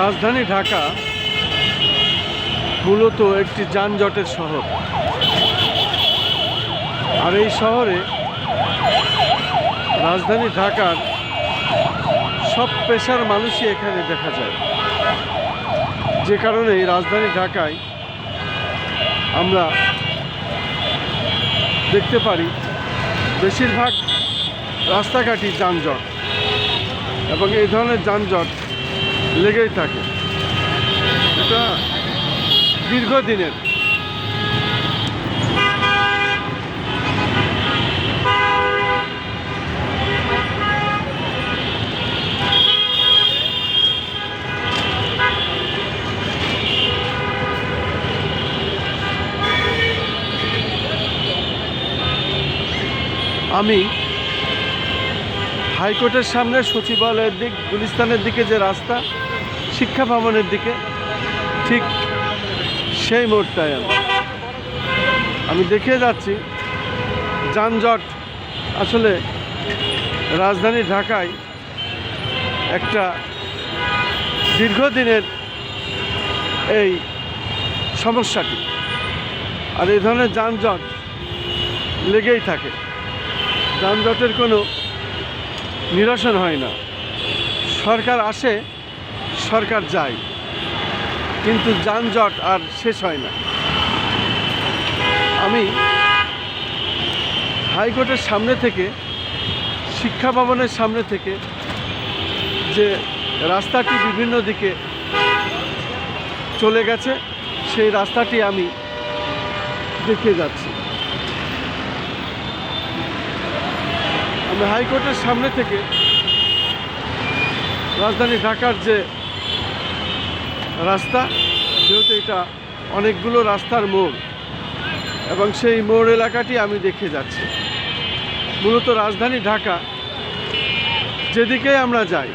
রাজধানী ঢাকা মূলত একটি যানজটের শহর। আর এই শহরে রাজধানী ঢাকার সব পেশার মানুষই এখানে দেখা যায়। যে কারণে রাজধানী ঢাকায় আমরা দেখতে পারি বেশিরভাগ রাস্তাঘাটই যানজট এবং এই ধরনের যানজট লেগেই থাকে। এটা দীর্ঘদিনের। আমি হাইকোর্টের সামনে সচিবালয়ের দিক, গুলিস্তানের দিকে যে রাস্তা, শিক্ষা ভবনের দিকে, ঠিক সেই মোড়টায় আমি। আমি দেখে যাচ্ছি, যানজট আসলে রাজধানী ঢাকায় একটা দীর্ঘদিনের এই সমস্যাটি। আর এই ধরনের যানজট লেগেই থাকে। যানজটের কোনো নিরসন হয় না। সরকার আসে, সরকার যায়। কিন্তু যানজট আর শেষ হয় না। আমি হাইকোর্টের সামনে থেকে, শিক্ষা ভবনের সামনে থেকে যে রাস্তাটি বিভিন্ন দিকে চলে গেছে, সেই রাস্তাটি আমি দেখে যাচ্ছি। আমি হাইকোর্টের সামনে থেকে রাজধানী ঢাকার যে রাস্তা, যেহেতু এটা অনেকগুলো রাস্তার মোড়, এবং সেই মোড় এলাকাটি আমি দেখে যাচ্ছি। মূলত রাজধানী ঢাকা, যেদিকে আমরা যাই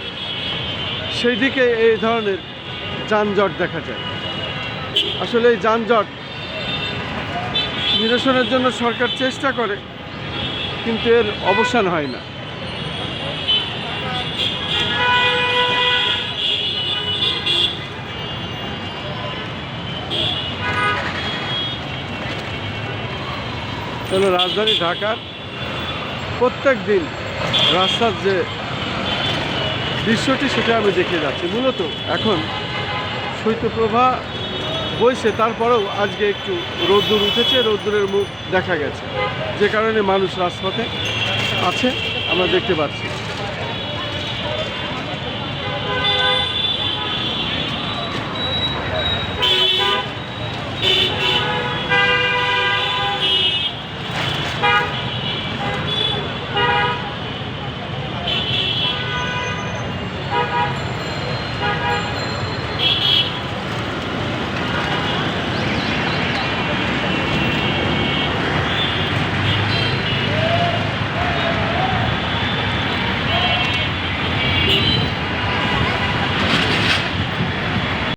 সেই দিকে এই ধরনের যানজট দেখা যায়। আসলে এই যানজট নিরসনের জন্য সরকার চেষ্টা করে কিন্তু এর অবসান হয় না। রাজধানী ঢাকার প্রত্যেক দিন রাস্তার যে দৃশ্যটি সেটা আমি দেখে যাচ্ছি। মূলত এখন শৈত্যপ্রভা বইছে, তারপরেও আজকে একটু রোদ্দুর উঠেছে, রোদ্দুরের মুখ দেখা গেছে। যে কারণে মানুষ রাজপথে আছে, আমরা দেখতে পাচ্ছি।